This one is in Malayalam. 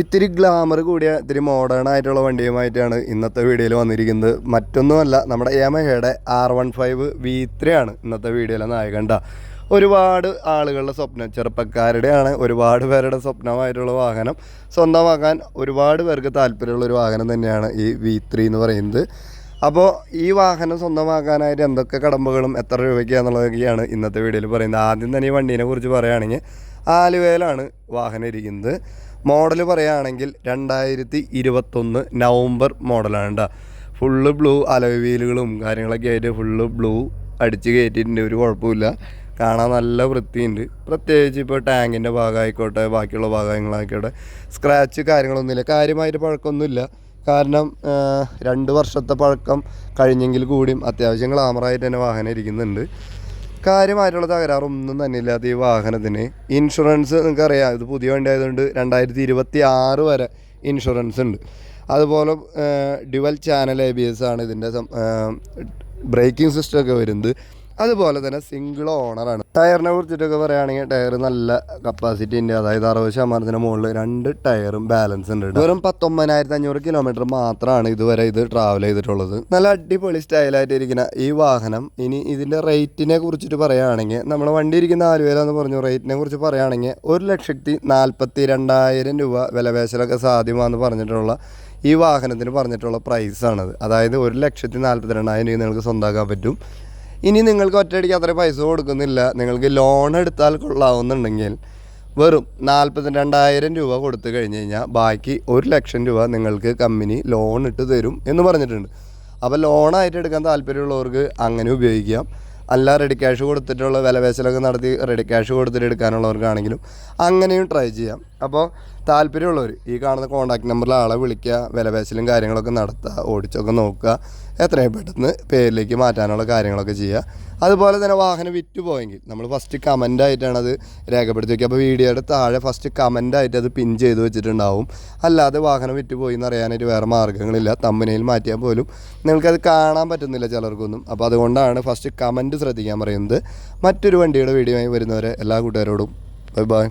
ഇത്തിരി ഗ്ലാമർ കൂടിയ ഇത്തിരി മോഡേൺ ആയിട്ടുള്ള വണ്ടിയുമായിട്ടാണ് ഇന്നത്തെ വീഡിയോയിൽ വന്നിരിക്കുന്നത്. മറ്റൊന്നുമല്ല നമ്മുടെ യമഹയുടെ R one five V three ആണ് ഇന്നത്തെ വീഡിയോയിലെ നായകണ്ട ഒരുപാട് ആളുകളുടെ സ്വപ്നം ചെറുപ്പക്കാരുടെയാണ് ഒരുപാട് പേരുടെ സ്വപ്നമായിട്ടുള്ള വാഹനം. സ്വന്തമാക്കാൻ ഒരുപാട് പേർക്ക് താല്പര്യമുള്ള ഒരു വാഹനം തന്നെയാണ് ഈ വി ത്രീ എന്ന് പറയുന്നത്. അപ്പോൾ ഈ വാഹനം സ്വന്തമാക്കാനായിട്ട് എന്തൊക്കെ കടമ്പകളും എത്ര രൂപയ്ക്കാന്നുള്ളതൊക്കെയാണ് ഇന്നത്തെ വീഡിയോയിൽ പറയുന്നത്. ആദ്യം തന്നെ ഈ വണ്ടീനെ കുറിച്ച് പറയുകയാണെങ്കിൽ ആലുവയിലാണ് വാഹനം ഇരിക്കുന്നത്. മോഡൽ പറയുകയാണെങ്കിൽ രണ്ടായിരത്തി ഇരുപത്തൊന്ന് നവംബർ മോഡലാണ് കേട്ടോ ഫുള്ള് ബ്ലൂ അലോയ് വീലുകളും കാര്യങ്ങളൊക്കെ ആയിട്ട് ഫുള്ള് ബ്ലൂ അടിച്ച് കയറ്റിയിട്ടുണ്ട്. ഒരു കുഴപ്പമില്ല കാണാൻ നല്ല വൃത്തിയുണ്ട്. പ്രത്യേകിച്ച് ഇപ്പോൾ ടാങ്കിന്റെ ഭാഗമായിക്കോട്ടെ ബാക്കിയുള്ള ഭാഗങ്ങളായിക്കോട്ടെ സ്ക്രാച്ച് കാര്യങ്ങളൊന്നുമില്ല. കാര്യമായിട്ട് പഴക്കമൊന്നുമില്ല. കാരണം രണ്ട് വർഷത്തെ പഴക്കം കഴിഞ്ഞെങ്കിൽ കൂടിയും അത്യാവശ്യം ഗ്ലാമറായിട്ട് തന്നെ വാഹനം ഇരിക്കുന്നുണ്ട്. കാര്യമായിട്ടുള്ള തകരാറൊന്നും തന്നെ ഇല്ലാത്ത ഈ വാഹനത്തിന്. ഇൻഷുറൻസ് നിങ്ങൾക്കറിയാം. ഇത് പുതിയ വണ്ടി ആയതുകൊണ്ട് രണ്ടായിരത്തി ഇരുപത്തി ആറ് വരെ ഇൻഷുറൻസ് ഉണ്ട്. അതുപോലെ dual channel A B S ആണ് ഇതിന്റെ ബ്രേക്കിംഗ് സിസ്റ്റമൊക്കെ വരുന്നത്. അതുപോലെ തന്നെ സിംഗിൾ ഓണറാണ് ടയറിനെ കുറിച്ചിട്ടൊക്കെ പറയുകയാണെങ്കിൽ ടയർ നല്ല കപ്പാസിറ്റി ഉണ്ട്. അതായത് അറുപത് ശതമാനത്തിന് മുകളിൽ രണ്ട് ടയറും ബാലൻസ് ഉണ്ട്. വെറും പത്തൊമ്പതിനായിരത്തി അഞ്ഞൂറ് കിലോമീറ്റർ മാത്രമാണ് ഇതുവരെ ഇത് ട്രാവൽ ചെയ്തിട്ടുള്ളത്. നല്ല അടിപൊളി സ്റ്റൈലായിട്ട് ഇരിക്കുന്ന ഈ വാഹനം. ഇനി ഇതിന്റെ റേറ്റിനെ കുറിച്ചിട്ട് പറയുകയാണെങ്കിൽ നമ്മൾ വണ്ടി ഇരിക്കുന്ന ആലുവേല എന്ന് പറഞ്ഞു. റേറ്റിനെ കുറിച്ച് പറയുകയാണെങ്കിൽ ഒരു ലക്ഷത്തി നാൽപ്പത്തി രണ്ടായിരം രൂപ വിലപേശലൊക്കെ സാധ്യമാണെന്ന് പറഞ്ഞിട്ടുള്ള ഈ വാഹനത്തിന് പറഞ്ഞിട്ടുള്ള പ്രൈസാണത് അതായത് ഒരു ലക്ഷത്തി നാൽപ്പത്തി രണ്ടായിരം രൂപ നിങ്ങൾക്ക് സ്വന്തമാക്കാൻ പറ്റും. ഇനി നിങ്ങൾക്ക് ഒറ്റയടിക്ക് അത്ര പൈസ കൊടുക്കുന്നില്ല. നിങ്ങൾക്ക് ലോൺ എടുത്താൽ കൊള്ളാവുന്നുണ്ടെങ്കിൽ വെറും നാൽപ്പത്തി രണ്ടായിരം രൂപ കൊടുത്തു കഴിഞ്ഞ് കഴിഞ്ഞാൽ ബാക്കി ഒരു ലക്ഷം രൂപ നിങ്ങൾക്ക് കമ്പനി ലോൺ ഇട്ട് തരും എന്ന് പറഞ്ഞിട്ടുണ്ട്. അപ്പോൾ ലോണായിട്ട് എടുക്കാൻ താല്പര്യമുള്ളവർക്ക് അങ്ങനെ ഉപയോഗിക്കാം. അല്ല റെഡി ക്യാഷ് കൊടുത്തിട്ടുള്ള വിലപേശലൊക്കെ നടത്തി റെഡി ക്യാഷ് കൊടുത്തിട്ട് എടുക്കാനുള്ളവർക്കാണെങ്കിലും അങ്ങനെയും ട്രൈ ചെയ്യാം. അപ്പോൾ താല്പര്യമുള്ളവർ ഈ കാണുന്ന കോൺടാക്ട് നമ്പറിൽ ആളെ വിളിക്കുക വിലപേശലും കാര്യങ്ങളൊക്കെ നടത്തുക ഓടിച്ചൊക്കെ നോക്കുക എത്രയും പെട്ടെന്ന് പേരിലേക്ക് മാറ്റാനുള്ള കാര്യങ്ങളൊക്കെ ചെയ്യുക. അതുപോലെ തന്നെ വാഹനം വിറ്റ് പോയെങ്കിൽ നമ്മൾ ഫസ്റ്റ് കമന്റ് ആയിട്ടാണ് അത് രേഖപ്പെടുത്തി വയ്ക്കുക അപ്പോൾ വീഡിയോയുടെ താഴെ ഫസ്റ്റ് കമന്റ് ആയിട്ട് അത് പിൻ ചെയ്ത് വെച്ചിട്ടുണ്ടാവും. അല്ലാതെ വാഹനം വിറ്റ് പോയി എന്ന് അറിയാനായിട്ട് വേറെ മാർഗങ്ങളില്ല. തമ്മനയിൽ മാറ്റിയാൽ പോലും നിങ്ങൾക്കത് കാണാൻ പറ്റുന്നില്ല ചിലർക്കൊന്നും. അപ്പോൾ അതുകൊണ്ടാണ് ഫസ്റ്റ് കമന്റ് ശ്രദ്ധിക്കാൻ പറയുന്നത്. മറ്റൊരു വണ്ടിയുടെ വീഡിയോ ആയി വരുന്നവരെ എല്ലാ കൂട്ടുകാരോടും ബൈ ബൈ